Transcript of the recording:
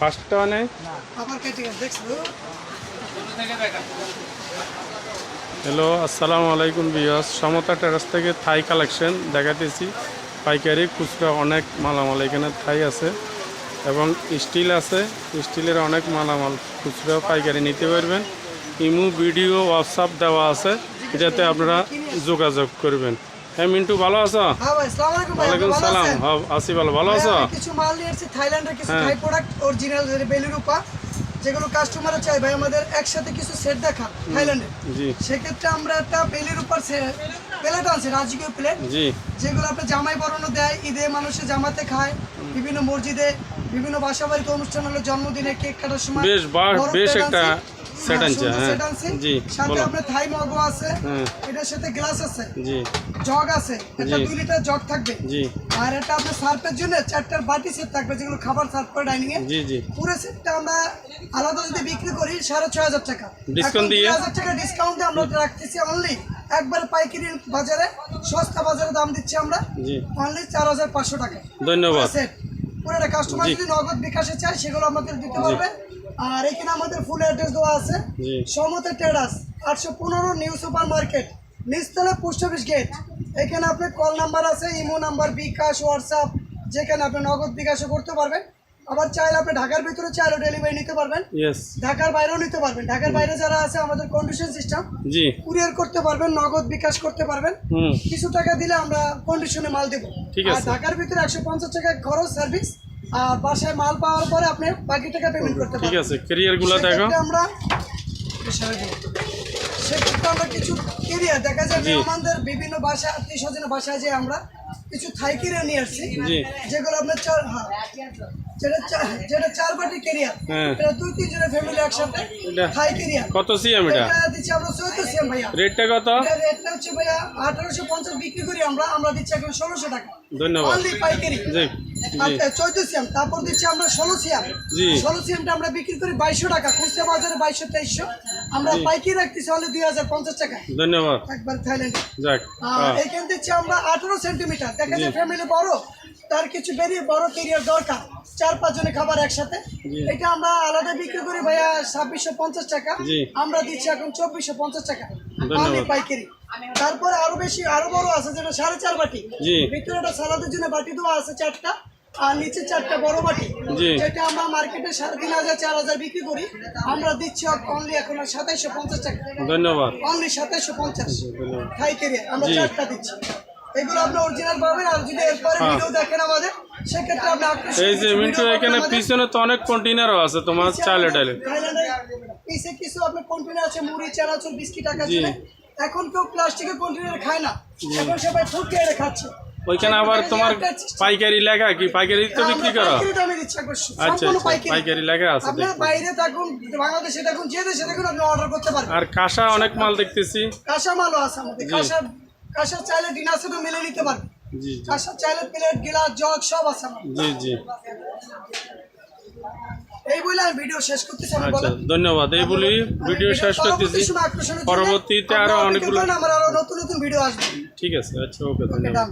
ফার্স্টটা মানে হ্যালো আসসালামু আলাইকুম বিয়াস সমতা টেরাস থেকে থাই কালেকশন দেখাতেছি। পাইকারি খুচরা অনেক মালামাল এখানে থাই আছে এবং স্টিল আছে। স্টিলের অনেক মালামাল খুচরা পাইকারি নিতে পারবেন। ইমু ভিডিও হোয়াটসঅ্যাপ দেওয়া আছে যাতে আপনারা যোগাযোগ করবেন। হ্যাঁ মিন্টু ভালো আছো? হ্যাঁ ভাই আসসালামু আলাইকুম ভাই ওয়ালাইকুম ভালো সালাম হ্যাঁ আসি ভালো ভালো আছো? কিছু মাল নিয়ে এসেছি থাইল্যান্ডের কিছু। থাই প্রোডাক্ট অরিজিনাল বেলুরুপা যেগুলো কাস্টমাররা চাই ভাই আমাদের একসাথে কিছু সেট দেখা থাইল্যান্ডে। জি। সেক্ষেত্রে আমরা একটা বেলুরুপার প্লেট আছে রাজকীয় প্লেট যেগুলো আপনার জামাই বরণও দেয় ঈদে মানুষে জামাতে খায় বিভিন্ন মসজিদে বিভিন্ন বাসা বাড়িতে অনুষ্ঠান হলো জন্মদিনে কেক কাটার সময় বেশ বেশ একটা। হ্যাঁ, আনছে, হ্যাঁ। set আনছি। জি, সাথে আপনার থাই মগও আছে হ্যাঁ এটার সাথে গ্লাস আছে জি জগ আছে। দুই লিটার জগ থাকবে জি আর এটা আপনার সার্ফের জন্য চারটার বাটি সেট থাকবে যেগুলো খাবার সার্ভ করে ডাইনিং এ জি জি পুরো সেটটা আমরা আলাদা যদি বিক্রি করি সাড়ে ছয় হাজার টাকা Discount দিয়ে? টাকা ডিসকাউন্ট আমরা রাখতেছি অনলি একবার পাইকারি বাজারে সস্তা বাজারে দাম দিচ্ছি আমরা। অনলি চার হাজার পাঁচশো টাকা। ধন্যবাদ। পুরোটা কাস্টমার যদি নগদ বিকাশে চায় সেগুলো আমাদের দিতে পারবে। আর এখানে আমাদের ফুল অ্যাড্রেস দেওয়া আছে। সমতে টেরাস আটশো পনেরো নিউ সুপার মার্কেট নিচতলা পোস্ট অফিস গেট এখানে আপনার কল নাম্বার আছে ইমো নাম্বার বিকাশ হোয়াটসঅ্যাপ যেখানে আপনি নগদ বিকাশও করতে পারবেন। আবার চাইলে আপনি ঢাকার ভিতরে চাইলেও ডেলিভারি নিতে পারবেন। ঢাকার বাইরেও নিতে পারবেন। ঢাকার বাইরে যারা আছে আমাদের কন্ডিশন সিস্টেম জি। কুরিয়ার করতে পারবেন নগদ বিকাশ করতে পারবেন। কিছু টাকা দিলে আমরা কন্ডিশনে মাল দেবো। ঠিক আর ঢাকার ভিতরে একশো পঞ্চাশ টাকা খরচ সার্ভিস আর বাসায় মাল পাওয়ার পরে আপনি বাকি টাকা পেমেন্ট করতে ঠিক পারবেন। আছে। ক্যারিয়ারগুলো দেখো। আমরা সেক্ষেত্রে আমরা কিছু কেরিয়ার দেখা যায়। মেহমানদের বিভিন্ন বাসা আত্মীয় স্বজনের বাসায় যে আমরা কিছু থাই কেরিয়ার নিয়ে আসছি। যেগুলো আপনার চার হ্যাঁ। যেটা যেটা চার বাটি কেরিয়ার। হ্যাঁ। এটা দুই তিনজনের ফ্যামিলি একসাথে এটা- থাই কেরিয়ার। কত সিএম এটা? এটা দিচ্ছি আমরা চৌদ্দ সিএম ভাইয়া। রেটটা কত? রেটটা হচ্ছে ভাইয়া আঠারোশো পঞ্চাশ বিক্রি করি আমরা। আমরা দিচ্ছি এখন ষোলোশো টাকা। ধন্যবাদ। অনলি পাইকারি। চৌদ্দ সিএম। তারপর দিচ্ছি আমরা ষোলো সিএম। জি। ষোলো সিএমটা আমরা বিক্রি করি বাইশশো টাকা। খুচরা বাজারে বাইশশো তেইশশো। আমরা পাইকারি রাখতেছি অনলি দুই হাজার পঞ্চাশ টাকা। ধন্যবাদ। একবার থাইল্যান্ডে। যাক এইখান আমরা আঠারো সেন্টিমিটার দেখা যায় ফ্যামিলি বড় তার কিছু বেরিয়ে বড় কেরিয়ার দরকার। চার পাঁচ জনের খাবার একসাথে। এটা আমরা আলাদা বিক্রি করি ভাইয়া ছাব্বিশশো পঞ্চাশ টাকা। আমরা দিচ্ছি এখন চব্বিশশো পঞ্চাশ টাকা। ধন্যবাদ। পাইকারি। তারপরে আরও বেশি আরও বড় আছে যেটা সাড়ে চার বাটি। ভিতরে একটা সালাদের জন্য বাটি দেওয়া আছে চারটা। আর নিচে চারটা বড় বাটি যেটা আমরা মার্কেটে সাড়ে তিন হাজার চার হাজার বিক্রি করি। আমরা দিচ্ছি অনলি এখন সাতাইশশো পঞ্চাশ টাকা। ধন্যবাদ। অনলি সাতাইশশো পঞ্চাশ। হাই আমরা চারটা দিচ্ছি। এগুলো আপনি অরিজিনাল পাবেন আর যদি এরপরে হ্যাঁ। ভিডিও দেখেন আমাদের সেক্ষেত্রে আপনি এই যে মিন্টু এখানে। পিছনে তো অনেক আছে তোমার চালে ডালে থাইল্যান্ডে পিসে কিছু আপনার কন্টেনার আছে মুড়ি চানাচুর বিস্কিট। এখন কেউ প্লাস্টিকের কন্টেনার খায় না। এখন সবাই ফুড খাচ্ছে। ওইখানে আবার তোমার পাইকারি লেখা কি? পাইকারি তো হ্যাঁ, বিক্রি করো? আচ্ছা আচ্ছা পাইকারি। লেখা আছে বাইরে থাকুন বাংলাদেশে থাকুন যে দেশে থাকুন আপনি অর্ডার করতে পারবেন। আর কাঁসা অনেক মাল দেখতেছি। কাঁচা মালও আছে আমাদের। কাঁচা কাঁচা চাইলে ডিনার সেটও মিলে নিতে পারবেন। জি জি। কাঁচা চাইলে প্লেট গিলাস জগ সব আছে আমার জি জি। এই বলে আমি ভিডিও শেষ করতেছি আমি আচ্ছা বলেন। ধন্যবাদ। এই বলি ভিডিও শেষ করতেছি। পরবর্তীতে আরও অনেকগুলো আমার আরও নতুন নতুন ভিডিও আসবে। ঠিক আছে আচ্ছা ওকে ধন্যবাদ।